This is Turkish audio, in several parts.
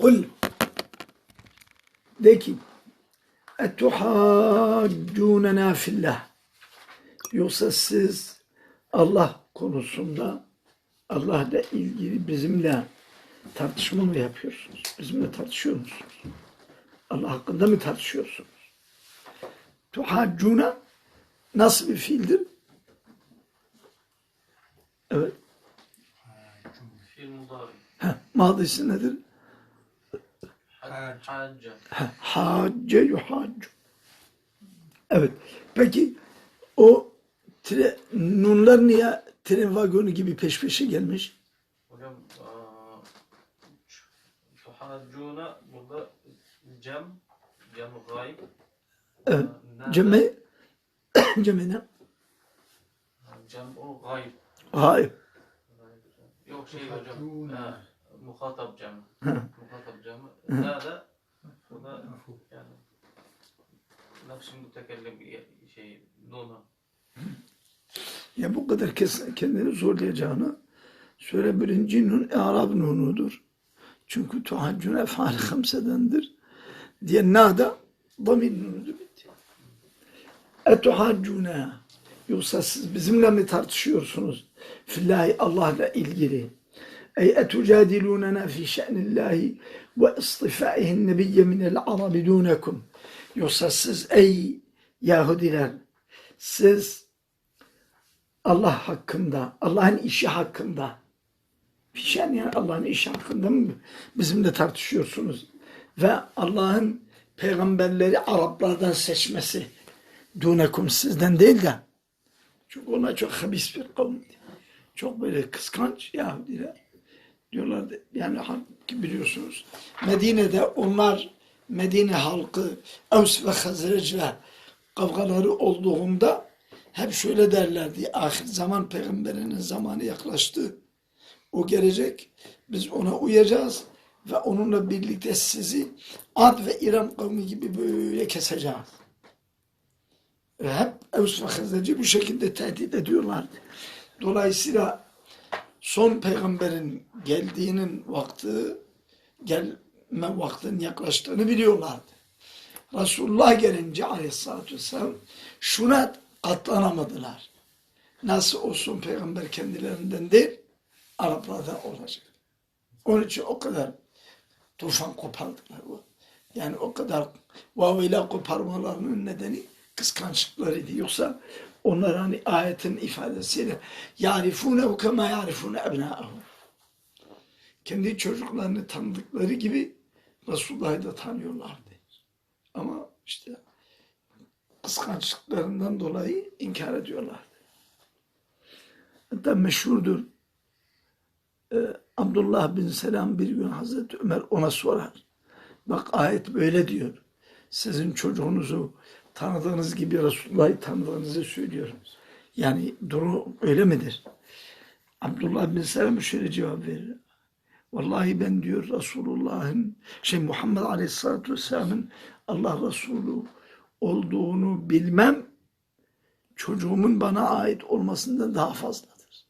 Kul de ki etuhaccunena fillah yoksa siz Allah konusunda Allah'la ilgili bizimle tartışma mı yapıyorsunuz? Bizimle tartışıyor musunuz? Allah hakkında mı tartışıyorsunuz? Tuhaccuna nasıl bir fiildir? Evet. Fiil mudari. Madisi nedir? Hac- Hacca. Heh, Hacce yuhaccu. Evet. Peki o tre, nunlar niye tren vagonu gibi peş peşe gelmiş? Hocam aa, tuhaccuna burada cem cem gayb Evet. Ceme ceme ne? cem o gayb Hayır. yok şey hocam Muhatap cem muhatap cem nerede bu da yani nefsi mütekellim şey nunu Ya bu kadar kesin kendini zorlayacağını söyle birinci nun Arap nunudur. Çünkü tuhaccun efali hamsedendir. Diye nada damir nunudur. Etuhaccuna yoksa siz bizimle mi tartışıyorsunuz? Fillahi Allah'la ilgili. Ey etucadilunena fi şe'nillahi ve istifaihin nebiyye minel arabi dunekum. Yoksa siz ey Yahudiler siz Allah hakkında, Allah'ın işi hakkında, fişen yani Allah'ın işi hakkında mı bizimle tartışıyorsunuz? Ve Allah'ın peygamberleri Araplardan seçmesi, dunekum sizden değil de, çünkü ona çok habis bir kavimdi. Çok böyle kıskanç Yahudiler diyorlardı. Yani biliyorsunuz Medine'de onlar Medine halkı Evs ve Hazreç'le kavgaları olduğunda hep şöyle derlerdi. Ahir zaman peygamberinin zamanı yaklaştı. O gelecek. Biz ona uyacağız ve onunla birlikte sizi Ad ve İram kavmi gibi böyle keseceğiz. Ve hep Evs ve Hazrec'i bu şekilde tehdit ediyorlardı. Dolayısıyla son peygamberin geldiğinin vakti gelme vaktinin yaklaştığını biliyorlardı. Resulullah gelince aleyhissalatü vesselam şuna katlanamadılar. Nasıl olsun peygamber kendilerinden değil, Araplardan olacak. Onun için o kadar tufan kopardılar. Yani o kadar vavıyla koparmalarının nedeni kıskançlıklarıydı. Yoksa onlar hani ayetin ifadesiyle yarifune kema yarifune ebnâehum. Kendi çocuklarını tanıdıkları gibi Resulullah'ı da tanıyorlardı. Ama işte kıskançlıklarından dolayı inkar ediyorlardı. Hatta meşhurdur. Ee, Abdullah bin Selam bir gün Hazreti Ömer ona sorar. Bak ayet böyle diyor. Sizin çocuğunuzu tanıdığınız gibi Resulullah'ı tanıdığınızı söylüyorum. Yani durum öyle midir? Abdullah bin Selam şöyle cevap verir. Vallahi ben diyor Resulullah'ın şey Muhammed Aleyhisselatü Vesselam'ın Allah Resulü olduğunu bilmem çocuğumun bana ait olmasından daha fazladır.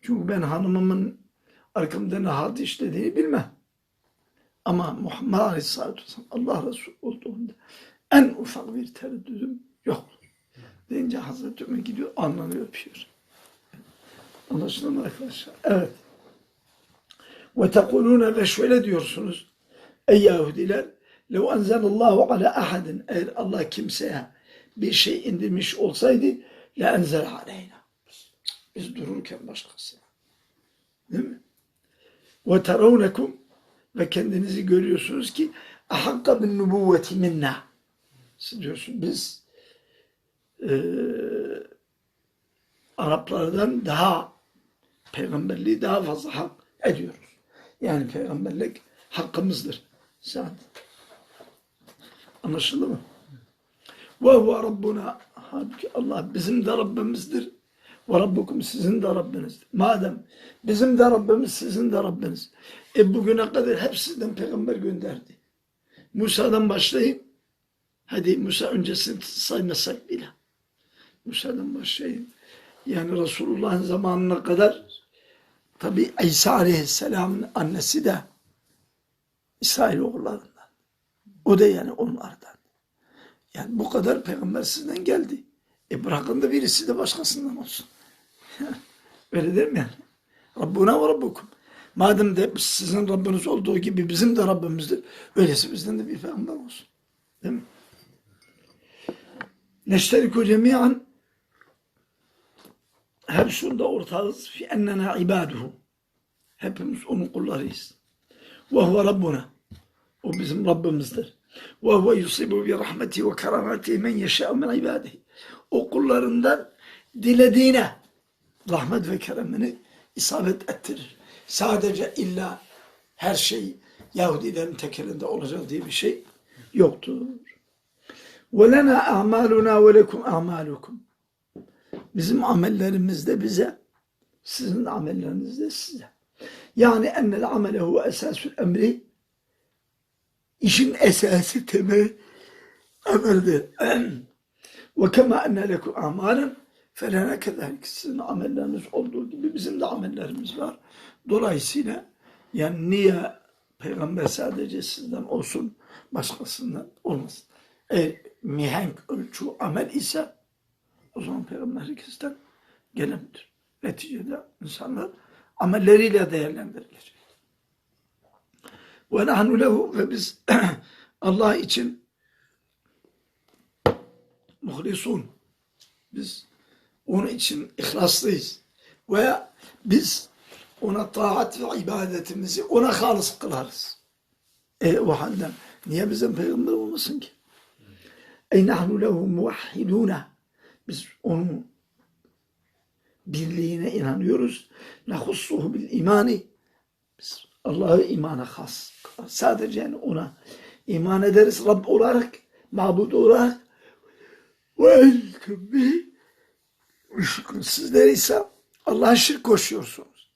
Çünkü ben hanımımın arkamda ne halt işlediğini bilmem. Ama Muhammed Aleyhisselatü Vesselam Allah Resulü olduğunda en ufak bir tereddüdüm yok. Deyince Hazreti Ömer gidiyor alnını öpüyor. Anlaşıldı mı arkadaşlar? Evet. Ve tekulune ve şöyle diyorsunuz. Ey Yahudiler لو أنزل الله على أحد eğer Allah kimseye bir şey indirmiş olsaydı la enzel aleyna. Biz dururken başkası. Değil mi? Ve teravnekum ve kendinizi görüyorsunuz ki ahakka bin nubuvveti diyorsunuz biz eee Araplardan daha peygamberliği daha fazla hak ediyoruz. Yani peygamberlik hakkımızdır. Sen Anlaşıldı mı? Ve huve Rabbuna halbuki Allah bizim de Rabbimizdir. Ve Rabbukum sizin de Rabbinizdir. Madem bizim de Rabbimiz sizin de Rabbiniz. E bugüne kadar hep sizden peygamber gönderdi. Musa'dan başlayayım. Hadi Musa öncesini saymasak bile. Musa'dan başlayayım. Yani Resulullah'ın zamanına kadar tabi İsa Aleyhisselam'ın annesi de İsrailoğullarından. O da yani onlardan. Yani bu kadar peygamber sizden geldi. E bırakın da birisi de başkasından olsun. Öyle değil mi yani? Rabbuna ve Rabbukum. Madem de sizin Rabbiniz olduğu gibi bizim de Rabbimizdir. Öyleyse bizden de bir peygamber olsun. Değil mi? Neşteriku cemiyan hep şunda ortağız fi ennena ibaduhu. Hepimiz onun kullarıyız. Ve huve Rabbuna. O bizim Rabbimizdir. Ve huve yusibu bi rahmeti ve kerameti men yeşâ'u min ibadihi. O kullarından dilediğine rahmet ve keremini isabet ettirir. Sadece illa her şey Yahudilerin tekelinde olacak diye bir şey yoktur. وَلَنَا أَعْمَالُنَا وَلَكُمْ أَعْمَالُكُمْ Bizim amellerimiz de bize, sizin amelleriniz de size. Yani ennel amele huve esasül emri işin esası temeli ameldir. Ve kema enne lekum amalen felene kezalik. Sizin amelleriniz olduğu gibi bizim de amellerimiz var. Dolayısıyla yani niye peygamber sadece sizden olsun başkasından olmasın. Eğer mihenk ölçü amel ise o zaman peygamber herkesten gelendir. Neticede insanlar amelleriyle değerlendirilecek. Ve nahnu lehu ve biz Allah için muhlisun. Biz onun için ihlaslıyız. Ve biz ona taat ve ibadetimizi ona halis kılarız. E o halde niye bizim peygamber olmasın ki? Ey nahnu lehu muvahhiduna. Biz onun birliğine inanıyoruz. Nahussuhu bil imani. Biz Allah'ı imana has. Sadece ona iman ederiz Rabb olarak, mabud olarak. Ve elküm bi. Sizler ise Allah'a şirk koşuyorsunuz.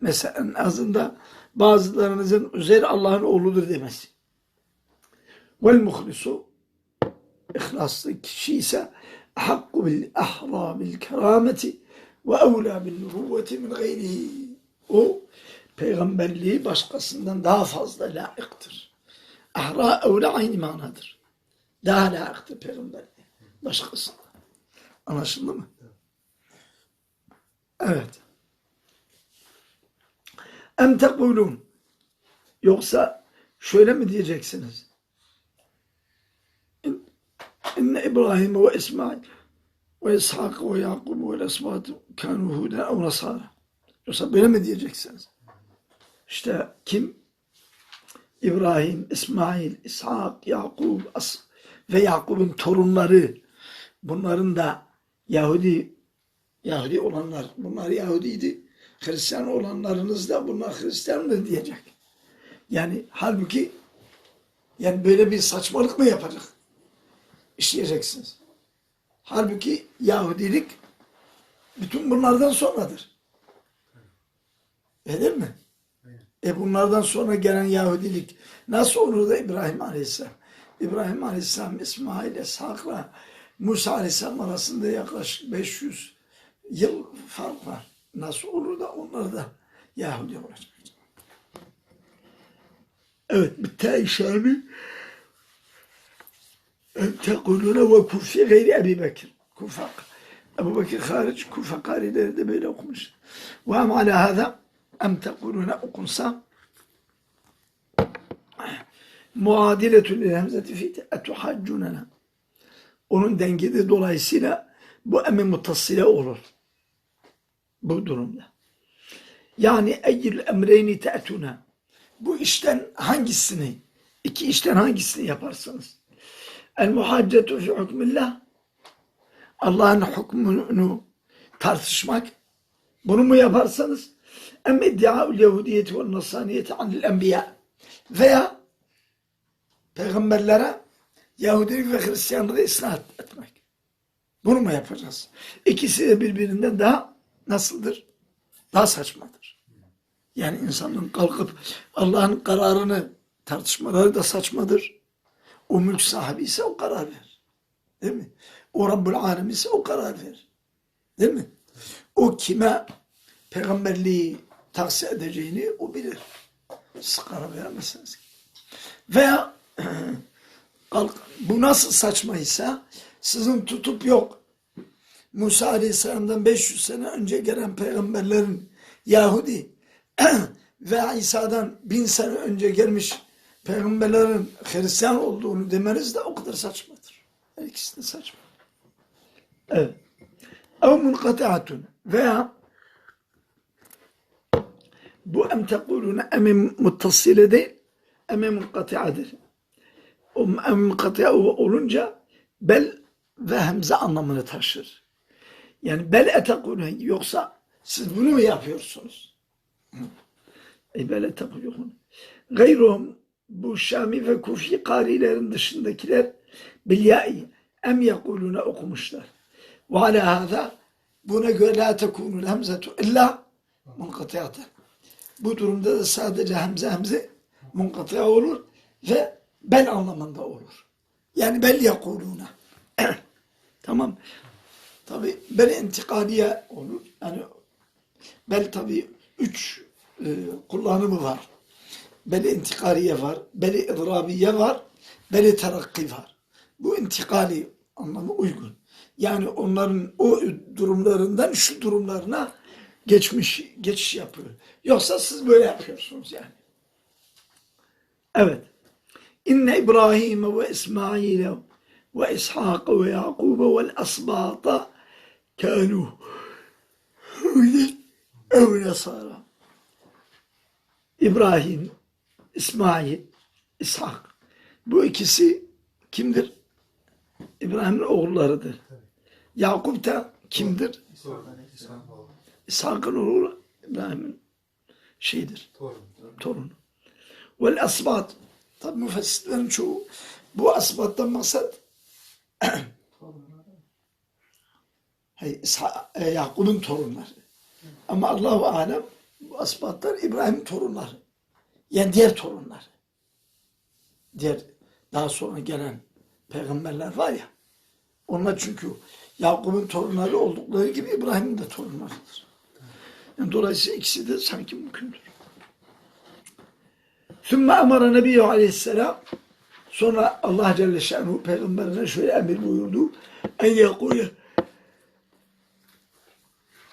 Mesela en azında bazılarınızın Üzeyr Allah'ın oğludur demesi. Vel muhlisu ihlaslı kişi ise hakku bil ahra bil kerameti ve evla bil nubuvveti min gayrihi. O peygamberliği başkasından daha fazla layıktır. Ahra evla aynı manadır. Daha layıktır peygamberliği başkasından. Anlaşıldı mı? Evet. Em tekulun. Yoksa şöyle mi diyeceksiniz? İn- İnne İbrahim ve İsmail ve İshak ve Yakub ve Esbat kanu huden ev nasara. Yoksa böyle mi diyeceksiniz? İşte kim? İbrahim, İsmail, İshak, Yakub ve Yakub'un torunları bunların da Yahudi Yahudi olanlar bunlar Yahudiydi. Hristiyan olanlarınız da bunlar Hristiyandır diyecek. Yani halbuki yani böyle bir saçmalık mı yapacak? İşleyeceksiniz. Halbuki Yahudilik bütün bunlardan sonradır. Öyle mi? E bunlardan sonra gelen Yahudilik nasıl olur da İbrahim Aleyhisselam? İbrahim Aleyhisselam, İsmail, İshak'la Musa Aleyhisselam arasında yaklaşık 500 yıl fark var. Nasıl olur da onlar da Yahudi olacak? Evet, bir işareti tekulune ve kufi gayri Ebi Bekir. Kufa. Ebu Bekir hariç Kufa karileri de böyle okumuş. Ve em ala hâzâ em tekulune okunsa muadiletun lil hemzeti fi etuhaccunena. Onun dengede dolayısıyla bu emi mutasile olur. Bu durumda. Yani eyyil emreyni te'tuna. Bu işten hangisini, iki işten hangisini yaparsanız. El muhaccetu fi hükmillah. Allah'ın hükmünü tartışmak. Bunu mu yaparsanız? Em iddiaul yahudiyeti ve nasraniyeti anil enbiya. Veya peygamberlere Yahudilik ve Hristiyanlığı isnat etmek. Bunu mu yapacağız? İkisi de birbirinden daha nasıldır? Daha saçmadır. Yani insanın kalkıp Allah'ın kararını tartışmaları da saçmadır. O mülk sahibi ise o karar verir. Değil mi? O Rabbul Alem ise o karar verir. Değil mi? O kime peygamberliği tahsis edeceğini o bilir. Siz karar veremezsiniz. Veya bu nasıl saçmaysa sizin tutup yok Musa Aleyhisselam'dan 500 sene önce gelen peygamberlerin Yahudi ve İsa'dan bin sene önce gelmiş peygamberlerin Hristiyan olduğunu demeniz de o kadar saçmadır. Her ikisi de saçma. Evet. Ev munkatiatun veya bu em tekulune emim muttasile değil emim munkatiadır. O em munkatia olunca bel ve hemze anlamını taşır. Yani bel etekulune yoksa siz bunu mu yapıyorsunuz? Ey bel etekulune. Gayruhum bu Şami ve Kufi karilerin dışındakiler bilyai em yekulune okumuşlar. Ve ala hâzâ buna göre la tekunul hemzetu illa munkatiyate. Bu durumda da sadece hemze hemze munkatiya olur ve bel anlamında olur. Yani bel yekulune. tamam. Tabi bel intikaliye olur. Yani bel tabi üç e, kullanımı var. Beli intikaliye var, beli idrabiye var, beli terakki var. Bu intikali anlamı uygun. Yani onların o durumlarından şu durumlarına geçmiş, geçiş yapıyor. Yoksa siz böyle yapıyorsunuz yani. Evet. İnne İbrahim ve İsmail ve İshak ve Yakub ve asbata kanu ev nasara. İbrahim, İsmail, İshak. Bu ikisi kimdir? İbrahim'in oğullarıdır. Yakup da kimdir? İshak'ın oğlu İbrahim'in şeyidir, torunu. Vel asbat. Tabi müfessirlerin çoğu bu asbattan maksat e, Yakup'un torunları. Ama Allahu alem bu asbatlar İbrahim'in torunları. Yani diğer torunları. Diğer daha sonra gelen peygamberler var ya. Onlar çünkü Yakup'un torunları oldukları gibi İbrahim'in de torunlarıdır. Yani dolayısıyla ikisi de sanki mümkündür. Sümme emara Nebiyyü Aleyhisselam sonra Allah Celle Şanuhu peygamberine şöyle emir buyurdu. En yekule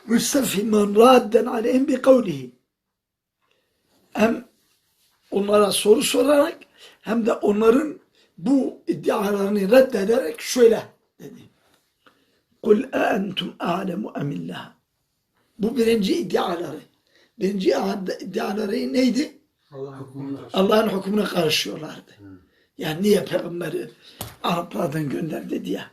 müstefhimen radden aleyhim bi kavlihi. Hem onlara soru sorarak hem de onların bu iddialarını reddederek şöyle dedi. Kul entum alemu emillah. Bu birinci iddiaları. Birinci iddiaları neydi? Allah'ın hükmüne karışıyorlardı. Yani niye peygamberi Araplardan gönderdi diye.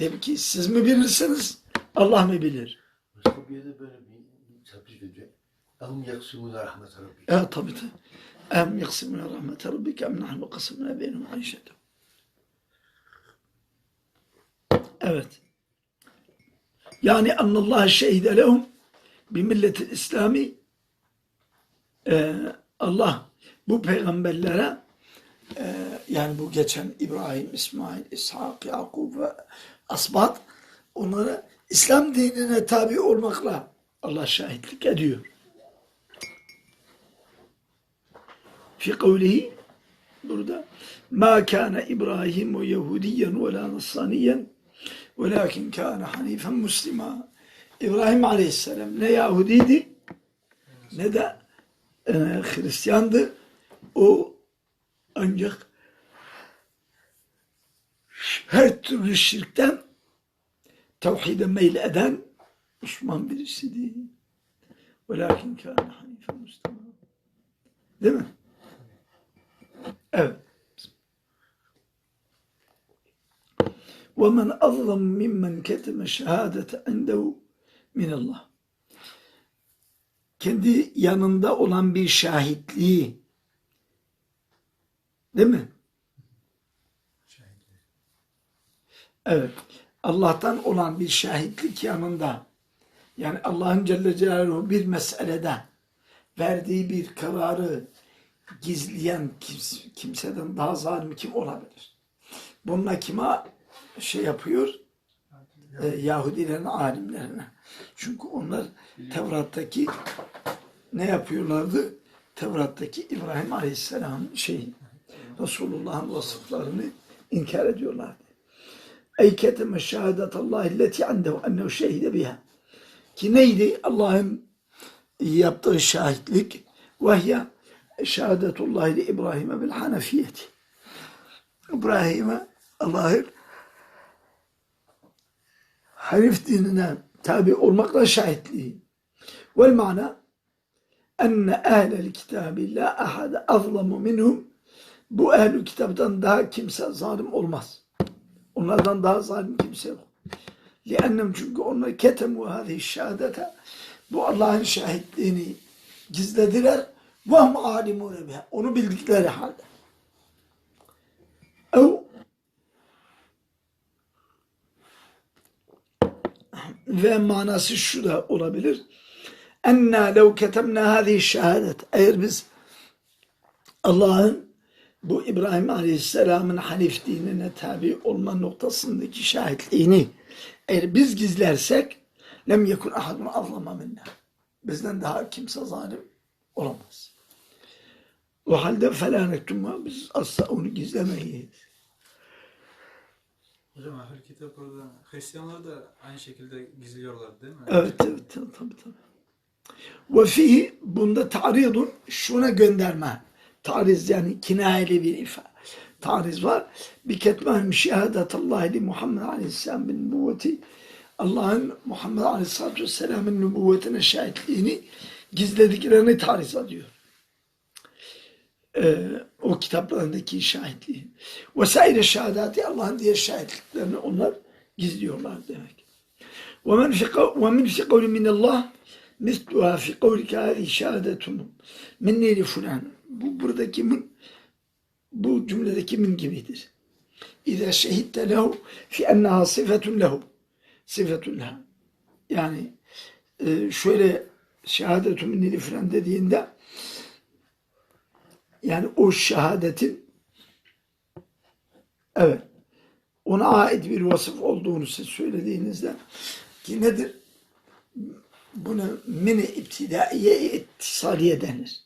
Dedi ki siz mi bilirsiniz? Allah mı bilir? Başka bir yerde böyle bir çarpış veriyor. Ahum yaksımına rahmet Rabbi. Evet tabii tabii. Em yaksimuna rahmete rabbike em nahnu kasimuna beynum ayşetum. Evet. Yani annallah şehide lehum bi milletil İslami Ee, Allah bu peygamberlere e, yani bu geçen İbrahim, İsmail, İshak, Yakub ve Asbat onlara İslam dinine tabi olmakla Allah şahitlik ediyor. Fi kavlihi burada ma kana İbrahim Yahudiyen ve la Nasraniyen velakin kana hanifen Müslüman. İbrahim Aleyhisselam ne Yahudiydi ne de e, Hristiyandı. O ancak her türlü şirkten tevhide meyil eden Müslüman birisiydi. Velakin kâne hanife Müslüman. Değil mi? Evet. وَمَنْ أَظْلَمْ مِمَّنْ كَتَمَ شَهَادَةَ عِنْدَهُ مِنَ اللّٰهِ Kendi yanında olan bir şahitliği değil mi? Evet. Allah'tan olan bir şahitlik yanında yani Allah'ın Celle Celaluhu bir meselede verdiği bir kararı gizleyen kims- kimseden daha zalim kim olabilir? Bununla kime şey yapıyor? Ee, Yahudilerin alimlerine. Çünkü onlar Tevrat'taki ne yapıyorlardı? Tevrat'taki İbrahim Aleyhisselam şey Resulullah'ın vasıflarını inkar ediyorlardı. Ey keteme şehadetallahi illeti andehu ennehu şehide biha. Ki neydi Allah'ın yaptığı şahitlik? Vehye şehadetullahi li İbrahim'e bil hanefiyeti. İbrahim'e Allah'ın Hanif dinine tabi olmakla şahitliği. Vel mana enne ehlel kitabi la ahade azlamu minhum bu ehl kitaptan daha kimse zalim olmaz. Onlardan daha zalim kimse yok. Liannem çünkü onlar ketemu hâzihi şehadete bu Allah'ın şahitliğini gizlediler hum alimûne biha. Onu bildikleri halde. Ev ve manası şu da olabilir. Enna lev ketemna hâzihi şehadet. Eğer biz Allah'ın bu İbrahim Aleyhisselam'ın Hanif dinine tabi olma noktasındaki şahitliğini eğer biz gizlersek lem yekun ahadun azlama minna. Bizden daha kimse zalim olamaz. O halde felâ nektumma biz asla onu gizlemeyiz. Hocam ahl kitap orada Hristiyanlar da aynı şekilde gizliyorlar değil mi? Evet evet tabii tabii. Ve fihi bunda ta'ridun şuna gönderme. Tariz yani kinayeli bir ifade. Tariz var. Bir ketmehim şehadetallahi li Muhammed Aleyhisselam bin nübüvveti. Allah'ın Muhammed Aleyhisselatü Vesselam'ın nübüvvetine şahitliğini gizlediklerini tariz ediyor. Ee, o kitaplarındaki şahitliği. Vesaire şehadati Allah'ın diğer şahitliklerini onlar gizliyorlar demek. ومن في قول ومن في قول من الله مثلها في قولك هذه شهادة مني لفلان bu buradaki min bu cümledeki min gibidir. İza şehidte lehu fi enneha sıfetun lehu sıfetun leha. Yani e, şöyle şehadetu minni filan dediğinde yani o şehadetin evet ona ait bir vasıf olduğunu siz söylediğinizde ki nedir? Buna mini iptidaiye ittisaliye denir.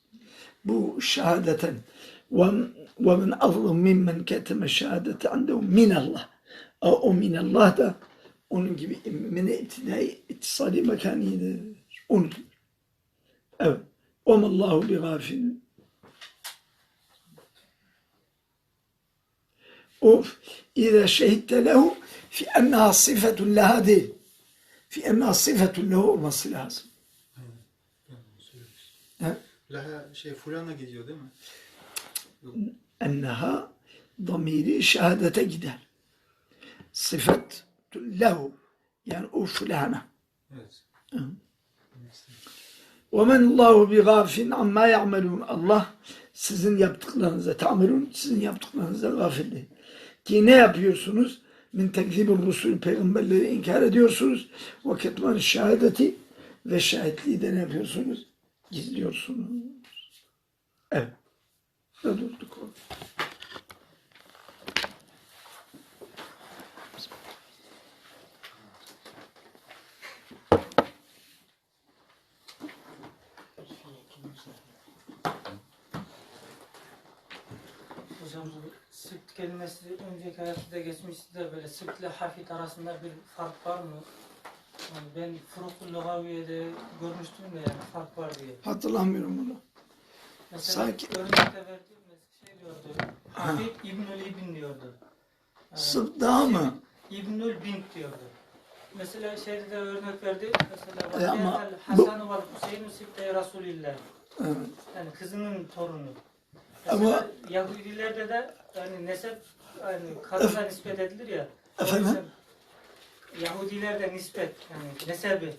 Bu şehadeten ve men azlım mimmen keteme şehadete andehu minallah. O minallah da onun gibi mini iptidai ittisali mekanidir. Onun gibi. Evet. Omallahu bi gafilin. O İza şehitte lehu fi enneha sıfetun leha değil. Fi enneha sıfetun lehu olması lazım. Evet. Leha şey fulana gidiyor değil mi? Enneha damiri şehadete gider. Sıfet lehu yani o fulana. Evet. Hı. وَمَنْ اللّٰهُ بِغَافٍ عَمَّا يَعْمَلُونَ Allah sizin yaptıklarınıza, tamirun sizin yaptıklarınıza gafil değil. Ki ne yapıyorsunuz? Min tekzibir rusul peygamberleri inkar ediyorsunuz. Ve ketman şehadeti ve şahitliği de ne yapıyorsunuz? Gizliyorsunuz. Evet. Ne durduk orada? Hocam bu sıbt kelimesi önceki hayatta geçmişti de böyle sıbt ile hafit arasında bir fark var mı? Yani ben Furukul Lugaviye'de görmüştüm de yani fark var diye. Hatırlamıyorum bunu. Mesela Sanki- örnekte verdiğim mes- şey diyordu. Hafit İbnül İbn diyordu. Yani Sıp daha mı? İbnül Bint diyordu. Mesela şeyde de örnek verdi. Mesela E ama bu- Hasan ve Hüseyin Sibte Resulillah. Evet. Yani kızının torunu. Ama- Yahudilerde de yani nesep yani kadına nispet edilir ya. Efendim? Mesela Yahudilerde nispet yani nesebi.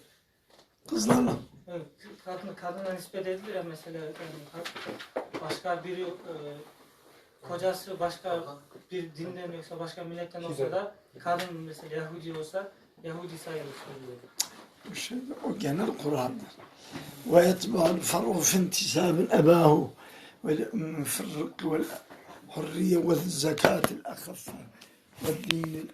Kızlarla. Evet, kadın, kadına nispet edilir ya mesela yani ka- başka biri e, kocası başka bir dinden yoksa başka milletten olsa da kadın mesela Yahudi olsa Yahudi sayılır söylüyor. Bu şey, o genel Kur'an'dır. Ve yetba'ul far'u fi intisabin ebahu ve le'ummin firrik vel hurriye ve zekâtil akaffa ve dinil